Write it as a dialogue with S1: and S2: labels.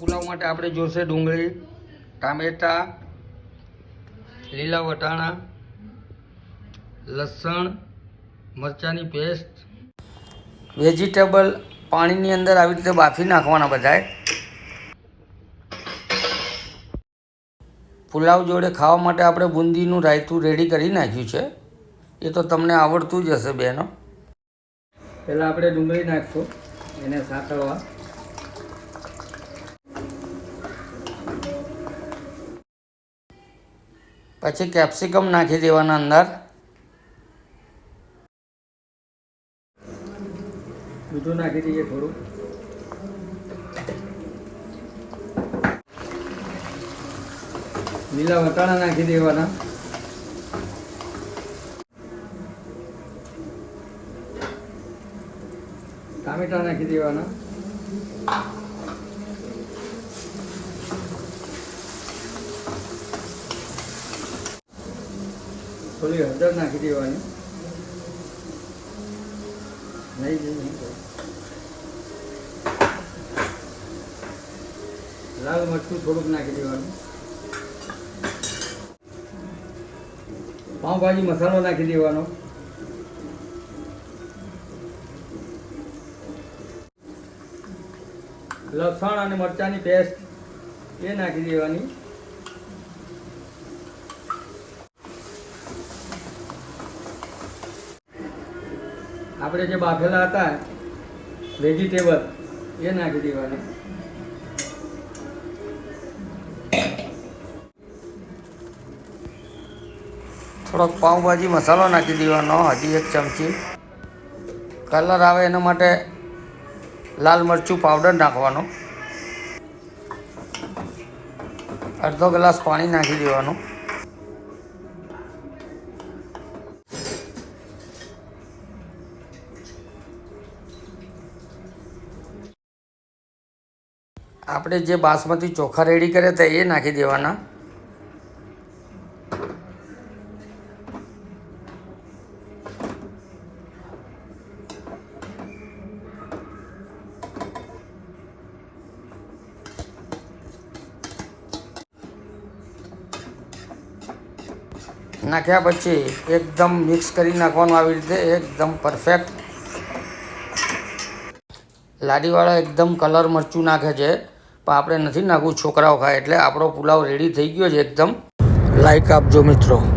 S1: પુલાવ માટે આપણે જોશે ડુંગળી, ટામેટા, લીલા વટાણા, લસણ, મરચાંની પેસ્ટ. વેજીટેબલ પાણીની અંદર આવી રીતે બાફી નાખવાના બધાય. પુલાવ જોડે ખાવા માટે આપણે બુંદીનું રાયતું રેડી કરી નાખ્યું છે. એ તો તમને આવડતું જ હશે બેનો. પહેલાં આપણે ડુંગળી નાખશું, એને સાતળવા. પછી કેપ્સિકમ નાખી દેવાના અંદર. મીઠું નાખી દઈએ થોડું. લીલા વટાણા નાખી દેવાના. ટામેટા નાખી દેવાના. થોડી હળદર નાખી દેવાની. નહીં જઈ નહીં લાલ મરચું થોડુંક નાખી દેવાનું. પાઉંભાજી મસાલો નાખી દેવાનો. લસણ અને મરચાંની પેસ્ટ એ નાખી દેવાની. આપણે જે બાફેલા હતા વેજીટેબલ એ નાખી દેવાના. થોડોક પાઉંભાજી મસાલો નાખી દેવાનો, હજી એક ચમચી. કલર આવે એના માટે લાલ મરચું પાવડર નાખવાનો. અડધો ગ્લાસ પાણી નાખી દેવાનું. આપણે જે બાસમતી ચોખા રેડી કર્યા હતા એ નાખી દેવાના. નાખ્યા પછી એકદમ મિક્સ કરી નાખવાનું આવી રીતે, એકદમ પરફેક્ટ લાડીવાળા એકદમ કલર મરચું નાખે છે. પણ આપણે નથી નાખવું. છોકરાઓ ખાય એટલે આપણો પુલાવ રેડી થઈ ગયો છે એકદમ. લાઈક આપજો મિત્રો.